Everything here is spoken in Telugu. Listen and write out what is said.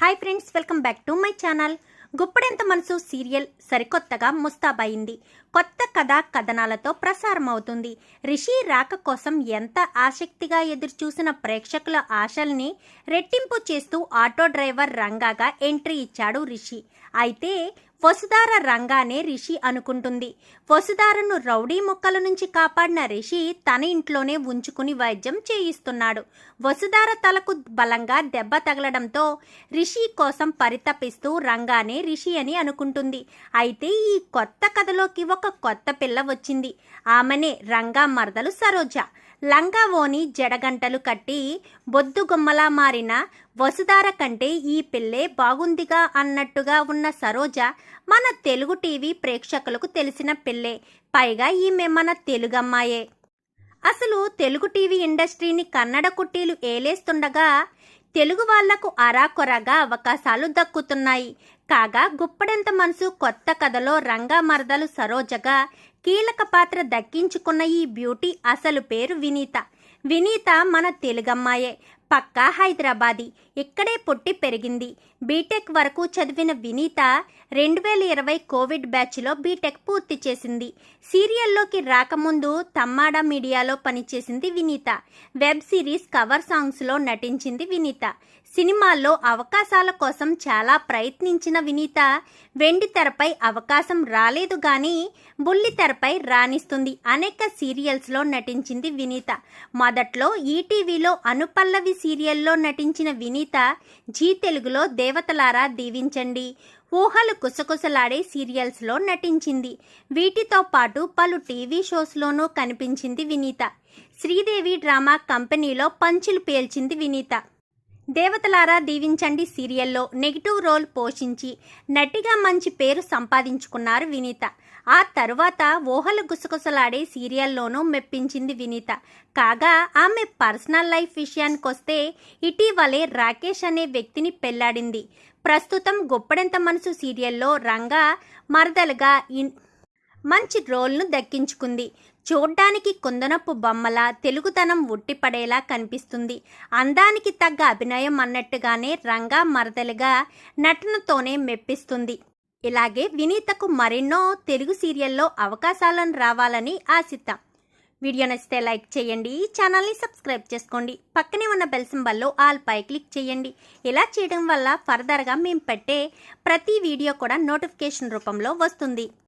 Hi friends welcome back to my channel Guppedantha Manasu serial సరికొత్తగా ముస్తాబయింది. కొత్త కథా కథనాలతో ప్రసారం అవుతుంది రిషి రాక కోసం ఎంత ఆసక్తిగా ఎదురుచూసిన ప్రేక్షకుల ఆశల్ని రెట్టింపు చేస్తూ ఆటో డ్రైవర్ రంగాగా ఎంట్రీ ఇచ్చాడు రిషి. అయితే వసుధార రంగానే రిషి అనుకుంటుంది. వసుధారను రౌడీ మొక్కల నుంచి కాపాడిన రిషి తన ఇంట్లోనే ఉంచుకుని వైద్యం చేయిస్తున్నాడు. వసుధార తలకు బలంగా దెబ్బ తగలడంతో రిషి కోసం పరితపిస్తూ రంగానే రిషి అని అనుకుంటుంది. అయితే ఈ కొత్త కథలోకి ఒక కొత్త పిల్ల వచ్చింది. ఆమెనే రంగా మరదలు సరోజ. లంగావోని జడగంటలు కట్టి బొద్దుగుమ్మలా మారిన వసుధార కంటే ఈ పిల్లే బాగుందిగా అన్నట్టుగా ఉన్న సరోజ మన తెలుగు టీవీ ప్రేక్షకులకు తెలిసిన పిల్లే. పైగా ఈమె మన తెలుగమ్మాయే. అసలు తెలుగు టీవీ ఇండస్ట్రీని కన్నడ కుట్టీలు ఏలేస్తుండగా తెలుగు వాళ్ళకు అరాకొరగా అవకాశాలు దక్కుతున్నాయి. కాగా గుప్పడెంత మనసు కొత్త కథలో రంగామరదలు సరోజగా కీలక పాత్ర దక్కించుకున్న ఈ బ్యూటీ అసలు పేరు వినీత. వినీత మన తెలుగమ్మాయే. పక్కా హైదరాబాదీ. ఇక్కడే పుట్టి పెరిగింది. బీటెక్ వరకు చదివిన వినీత రెండు వేల ఇరవై కోవిడ్ బ్యాచ్లో బీటెక్ పూర్తి చేసింది. సీరియల్లోకి రాకముందు తమ్మాడ మీడియాలో పనిచేసింది వినీత. వెబ్ సిరీస్ కవర్ సాంగ్స్లో నటించింది వినీత. సినిమాల్లో అవకాశాల కోసం చాలా ప్రయత్నించిన వినీత వెండి తెరపై అవకాశం రాలేదు కానీ బుల్లి తెరపై రాణిస్తుంది అనేక సీరియల్స్లో నటించింది వినీత. మొదట్లో ఈటీవీలో అనుపల్లవి సీరియల్లో నటించిన వినీత జీ తెలుగులో దేవతలారా దీవించండి. ఊహలు కుసకుసలాడే సీరియల్స్లో నటించింది. వీటితో పాటు పలు టీవీ షోస్లోనూ కనిపించింది వినీత. శ్రీదేవి డ్రామా కంపెనీలో పంచులు పేల్చింది వినీత. దేవతలారా దీవించండి సీరియల్లో నెగిటివ్ రోల్ పోషించి నటిగా మంచి పేరు సంపాదించుకున్నారు వినీత. ఆ తరువాత ఊహలు గుసగుసలాడే సీరియల్లోనూ మెప్పించింది వినీత. కాగా ఆమె పర్సనల్ లైఫ్ విషయానికొస్తే ఇటీవలే రాకేష్ అనే వ్యక్తిని పెళ్ళాడింది. ప్రస్తుతం గొప్పడెంత మనసు సీరియల్లో రంగా మరదలుగా ఇన్ మంచి రోల్ను దక్కించుకుంది. చూడ్డానికి కుందనపు బొమ్మల తెలుగుతనం ఉట్టిపడేలా కనిపిస్తుంది. అందానికి తగ్గ అభినయం అన్నట్టుగానే రంగా మరదలుగా నటనతోనే మెప్పిస్తుంది. ఇలాగే వినీతకు మరెన్నో తెలుగు సీరియల్లో అవకాశాలను రావాలని ఆశిద్దాం. వీడియో నచ్చితే లైక్ చేయండి ఈ ఛానల్ని సబ్స్క్రైబ్ చేసుకోండి పక్కనే ఉన్న బెల్ సింబల్లో ఆల్ పై క్లిక్ చేయండి. ఇలా చేయడం వల్ల ఫర్దర్గా మేము పెట్టే ప్రతి వీడియో కూడా నోటిఫికేషన్ రూపంలో వస్తుంది.